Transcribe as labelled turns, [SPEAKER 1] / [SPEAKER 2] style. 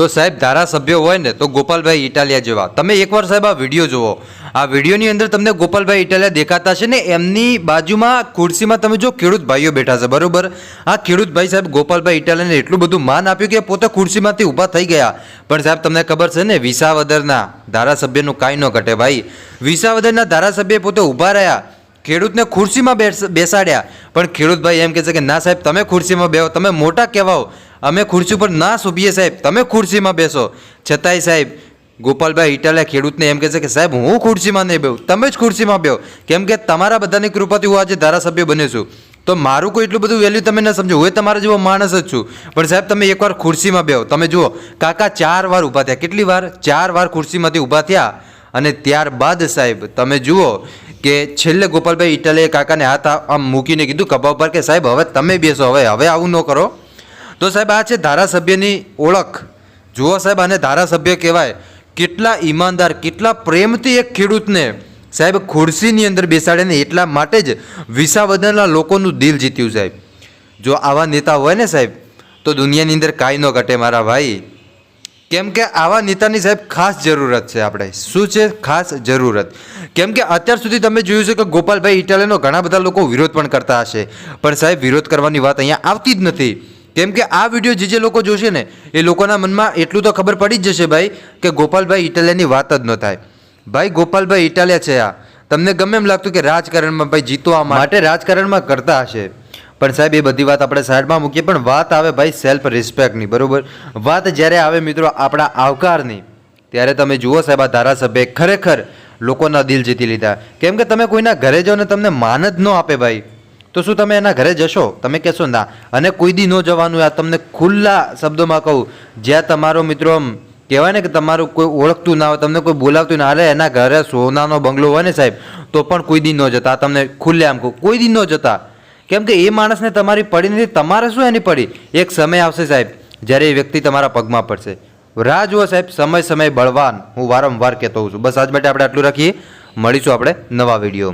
[SPEAKER 1] તો સાહેબ, ધારાસભ્ય હોય ને તો ગોપાલભાઈ ઇટાલિયા જેવા. તમે એકવાર સાહેબ આ વીડિયો જુઓ. આ વિડીયોની અંદર તમને ગોપાલભાઈ ઇટાલિયા દેખાતા છે ને એમની બાજુમાં ખુરશીમાં તમે જો ખેડૂત ભાઈઓ બેઠા છે, બરોબર? આ ખેડૂત ભાઈ સાહેબ ગોપાલભાઈ ઇટાલિયાને એટલું બધું માન આપ્યું કે પોતે ખુરશીમાંથી ઊભા થઈ ગયા. પણ સાહેબ, તમને ખબર છે ને, વિસાવદરના ધારાસભ્યનું કાંઈ ન ઘટે ભાઈ. વિસાવદરના ધારાસભ્ય પોતે ઊભા રહ્યા. ખેડૂતને ખુરશીમાં બેસ- બેસાડ્યા. પણ ખેડૂતભાઈ એમ કહે છે કે, ના સાહેબ, તમે ખુરશીમાં બેહો. તમે મોટા કહેવાઓ. અમે ખુરશી પર ના શોભીએ સાહેબ. તમે ખુરશીમાં બેસો. છતાંય સાહેબ, ગોપાલભાઈ ઇટાલિયા ખેડૂતને એમ કહે છે કે, સાહેબ, હું ખુરશીમાં નહીં બેહું. તમે જ ખુરશીમાં બેહો. કેમ કે તમારા બધાની કૃપાથી હું આજે ધારાસભ્ય બન્યો છું. તો મારું કોઈ એટલું બધું વેલ્યુ તમે ન સમજો. હું તમારા જેવો માણસ જ છું. પણ સાહેબ, તમે એકવાર ખુરશીમાં બેહો. તમે જુઓ, કાકા ચાર વાર ઊભા થયા. કેટલી વાર? ચાર વાર ખુરશીમાંથી ઊભા થયા. અને ત્યારબાદ સાહેબ, તમે જુઓ કે છેલ્લે ગોપાલભાઈ ઇટાલીએ કાકાને હાથ આમ મૂકીને કીધું કબા ઉપર કે, સાહેબ, હવે તમે બેસો. હવે હવે આવું ન કરો. તો સાહેબ આ છે ધારાસભ્યની ઓળખ. જુઓ સાહેબ આને ધારાસભ્ય કહેવાય. કેટલા ઈમાનદાર, કેટલા પ્રેમથી એક ખેડૂતને સાહેબ ખુરશીની અંદર બેસાડે ને એટલા માટે જ વિસાવદનના લોકોનું દિલ જીત્યું સાહેબ. જો આવા નેતા હોય ને સાહેબ, તો દુનિયાની અંદર કાંઈ ન ઘટે મારા ભાઈ. કેમ કે આવા નેતાની સાહેબ ખાસ જરૂરત છે આપણે. શું છે ખાસ જરૂરત? કેમ કે અત્યાર સુધી તમે જોયું છે કે ગોપાલભાઈ ઇટાલિયનો ઘણા બધા લોકો વિરોધ પણ કરતા હશે. પણ સાહેબ વિરોધ કરવાની વાત અહીંયા આવતી જ નથી. કેમ કે આ વીડિયો જે જે લોકો જોશે ને, એ લોકોના મનમાં એટલું તો ખબર પડી જ જશે ભાઈ કે ગોપાલભાઈ ઇટાલિયાની વાત જ ન થાય. ભાઈ ગોપાલભાઈ ઇટાલિયા છે આ. તમને ગમે એમ લાગતું કે રાજકારણમાં ભાઈ જીતવા માટે રાજકારણમાં કરતા હશે. પણ સાહેબ, એ બધી વાત આપણે સાઈડમાં મૂકીએ, પણ વાત આવે ભાઈ સેલ્ફ રિસ્પેક્ટની બરોબર? વાત જ્યારે આવે મિત્રો આપણા આવકારની, ત્યારે તમે જુઓ સાહેબ, આ ધારાસભ્ય ખરેખર લોકોના દિલ જીતી લીધા. કેમ કે તમે કોઈના ઘરે જાઓ ને તમને માન જ ન આપે ભાઈ. તો શું તમે એના ઘરે જશો? તમે કહેશો, ના. અને કોઈ દી ન જવાનું. આ તમને ખુલ્લા શબ્દોમાં કહું. જ્યાં તમારો મિત્રો આમ કહેવાય ને કે તમારું કોઈ ઓળખતું ના હોય, તમને કોઈ બોલાવતું ના અરે એના ઘરે સોનાનો બંગલો હોય ને સાહેબ, તો પણ કોઈ દી ન જતા. તમને ખુલ્લે આમ કહું. કોઈ દી ન જતા. કેમ કે એ માણસને તમારી પડી નથી. તમારે શું એની પડી? એક સમય આવશે સાહેબ, જ્યારે એ વ્યક્તિ તમારા પગમાં પડશે. રાહ જુઓ સાહેબ, સમય સમય બળવાન. હું વારંવાર કહેતો હોઉં છું. બસ આજ માટે આપણે આટલું રાખીએ. મળીશું આપણે નવા વીડિયો